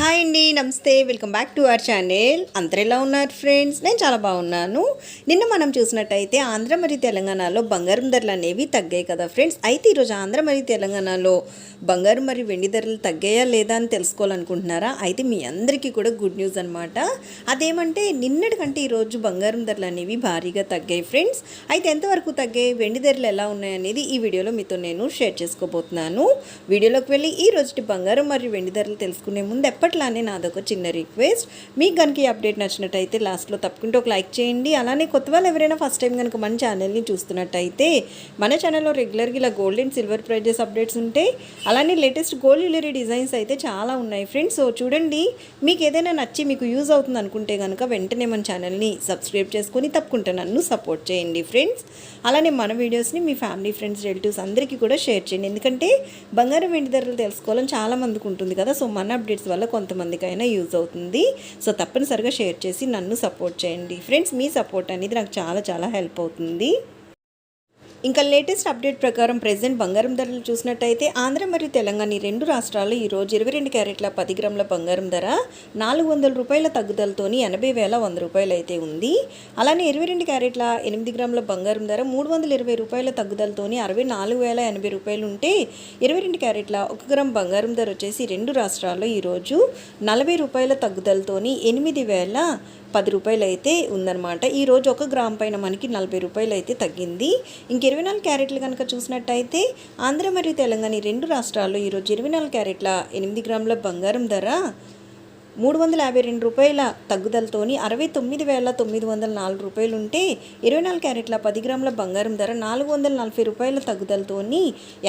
Hi అండి నమస్తే. Welcome back to our channel. అందరు ఎలా ఉన్నారు ఫ్రెండ్స్? నేను చాలా బాగున్నాను. నిన్న మనం చూసినట్టయితే ఆంధ్ర మరియు తెలంగాణలో బంగారం ధరలు అనేవి తగ్గాయి కదా ఫ్రెండ్స్? అయితే ఈరోజు ఆంధ్ర మరియు తెలంగాణలో బంగారం మరియు వెండి ధరలు తగ్గాయా లేదా అని తెలుసుకోవాలనుకుంటున్నారా? అయితే మీ అందరికీ కూడా గుడ్ న్యూస్ అనమాట అదేమంటే నిన్నటి కంటే ఈరోజు బంగారం ధరలు అనేవి భారీగా తగ్గాయి ఫ్రెండ్స్. అయితే ఎంతవరకు తగ్గాయి? వెండి ధరలు ఎలా ఉన్నాయనేది ఈ వీడియోలో మీతో నేను షేర్ చేసుకోబోతున్నాను. వీడియోలోకి వెళ్ళి ఈ రోజు బంగారం మరియు వెండి ధరలు తెలుసుకునే ముందు ఎప్పటి ఎప్పట్లానే నాదొక చిన్న రిక్వెస్ట్. మీకు కనుక ఈ అప్డేట్ నచ్చినట్టయితే లాస్ట్లో తప్పకుండా ఒక లైక్ చేయండి. అలానే కొత్త వాళ్ళు ఎవరైనా ఫస్ట్ టైం కనుక మన ఛానల్ని చూస్తున్నట్టయితే మన ఛానల్లో రెగ్యులర్గా ఇలా gold and silver prizes updates ఉంటాయి. అలానే లేటెస్ట్ గోల్డ్ జ్యువెలరీ డిజైన్స్ అయితే చాలా ఉన్నాయి ఫ్రెండ్స్. సో చూడండి మీకు ఏదైనా నచ్చి మీకు యూజ్ అవుతుంది అనుకుంటే కనుక వెంటనే మన ఛానల్ని సబ్స్క్రైబ్ చేసుకొని తప్పకుండా నన్ను సపోర్ట్ చేయండి ఫ్రెండ్స్. అలానే మన వీడియోస్ని మీ ఫ్యామిలీ ఫ్రెండ్స్ రిలేటివ్స్ అందరికీ కూడా షేర్ చేయండి. ఎందుకంటే బంగారం వెండి ధరలు తెలుసుకోవాలని చాలా మందికి ఉంటుంది కదా. సో మన అప్డేట్స్ వల్ల కొంతమందికైనా యూజ్ అవుతుంది. సో తప్పనిసరిగా షేర్ చేసి నన్ను సపోర్ట్ చేయండి. ఫ్రెండ్స్ మీ సపోర్ట్ అనేది నాకు చాలా చాలా హెల్ప్ అవుతుంది. ఇంకా లేటెస్ట్ అప్డేట్ ప్రకారం ప్రెసెంట్ బంగారం ధరలు చూసినట్టయితే ఆంధ్ర మరియు తెలంగాణ ఈ రెండు రాష్ట్రాల్లో ఈరోజు ఇరవై రెండు క్యారెట్ల పది గ్రాముల బంగారం ధర నాలుగు వందల రూపాయల తగ్గుదలతోని ఎనభై వేల వంద రూపాయలు అయితే ఉంది. అలానే ఇరవై రెండు క్యారెట్ల ఎనిమిది గ్రాముల బంగారం ధర మూడు వందల ఇరవై రూపాయల తగ్గుదలతోని అరవై నాలుగు వేల ఎనభై రూపాయలు ఉంటే ఇరవై రెండు క్యారెట్ల ఒక గ్రామ్ బంగారం ధర వచ్చేసి రెండు రాష్ట్రాల్లో ఈరోజు నలభై రూపాయల తగ్గుదలతోని ఎనిమిది వేల పది రూపాయలు అయితే ఉందన్నమాట ఈరోజు ఒక గ్రామ్ పైన మనకి నలభై రూపాయలు అయితే తగ్గింది. ఇంక ఇరవై నాలుగు క్యారెట్లు కనుక చూసినట్టయితే ఆంధ్ర మరియు తెలంగాణ రెండు రాష్ట్రాల్లో ఈరోజు ఇరవై నాలుగు క్యారెట్ల ఎనిమిది గ్రాముల బంగారం ధర మూడు వందల యాభై రెండు రూపాయల తగ్గుదలతోని అరవై తొమ్మిది వేల తొమ్మిది వందల నాలుగు రూపాయలు ఉంటే ఇరవై నాలుగు క్యారెట్ల పది గ్రాముల బంగారం ధర నాలుగు వందల నలభై రూపాయల తగ్గుదలతోని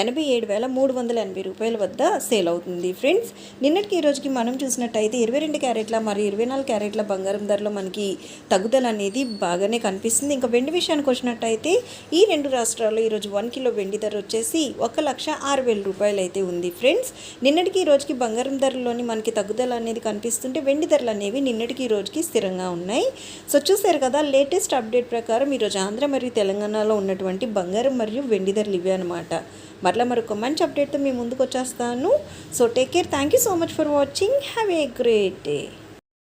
ఎనభై ఏడు వేల మూడు వందల ఎనభై రూపాయల వద్ద సేల్ అవుతుంది. ఫ్రెండ్స్ నిన్నటికి ఈ రోజుకి మనం చూసినట్టయితే ఇరవై రెండు క్యారెట్ల మరియు ఇరవై నాలుగు క్యారెట్ల బంగారం ధరలో మనకి తగ్గుదల అనేది బాగానే కనిపిస్తుంది. ఇంకా వెండి విషయానికి వచ్చినట్టయితే ఈ రెండు రాష్ట్రాల్లో ఈరోజు వన్ కిలో వెండి ధర వచ్చేసి ఒక లక్ష ఆరు వేల రూపాయలు అయితే ఉంది. ఫ్రెండ్స్ నిన్నటికి ఈ రోజుకి బంగారం ధరలోని మనకి తగ్గుదల అనేది కనిపిస్తుంది. కనిపిస్తుంటే వెండి ధరలు అనేవి నిన్నటికి ఈ రోజుకి స్థిరంగా ఉన్నాయి. సో చూసారు కదా లేటెస్ట్ అప్డేట్ ప్రకారం ఈరోజు ఆంధ్ర మరియు తెలంగాణలో ఉన్నటువంటి బంగారం మరియు వెండి ధరలు ఇవే అనమాట మరలా మరొక మంచి అప్డేట్తో మీ ముందుకు వచ్చేస్తాను. So take care thank you so much for watching. Have a great day.